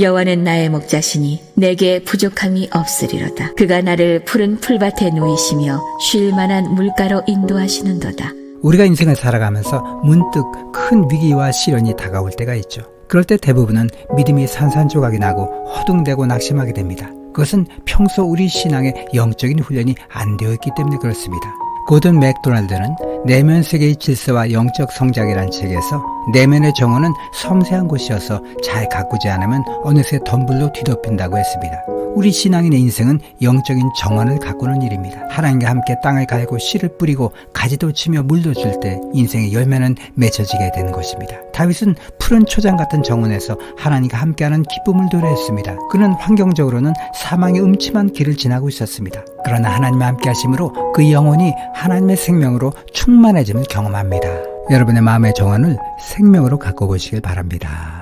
여호와는 나의 목자시니 내게 부족함이 없으리로다. 그가 나를 푸른 풀밭에 누이시며 쉴 만한 물가로 인도하시는도다. 우리가 인생을 살아가면서 문득 큰 위기와 시련이 다가올 때가 있죠. 그럴 때 대부분은 믿음이 산산조각이 나고 허둥대고 낙심하게 됩니다. 그것은 평소 우리 신앙의 영적인 훈련이 안 되어 있기 때문에 그렇습니다. 고든 맥도날드는 내면 세계의 질서와 영적 성장이란 책에서 내면의 정원은 섬세한 곳이어서 잘 가꾸지 않으면 어느새 덤불로 뒤덮인다고 했습니다. 우리 신앙인의 인생은 영적인 정원을 가꾸는 일입니다. 하나님과 함께 땅을 갈고 씨를 뿌리고 가지도 치며 물도 줄 때 인생의 열매는 맺혀지게 되는 것입니다. 다윗은 푸른 초장 같은 정원에서 하나님과 함께하는 기쁨을 노래했습니다. 그는 환경적으로는 사망의 음침한 길을 지나고 있었습니다. 그러나 하나님과 함께 하심으로 그 영혼이 하나님의 생명으로 충만해짐을 경험합니다. 여러분의 마음의 정원을 생명으로 가꿔보시길 바랍니다.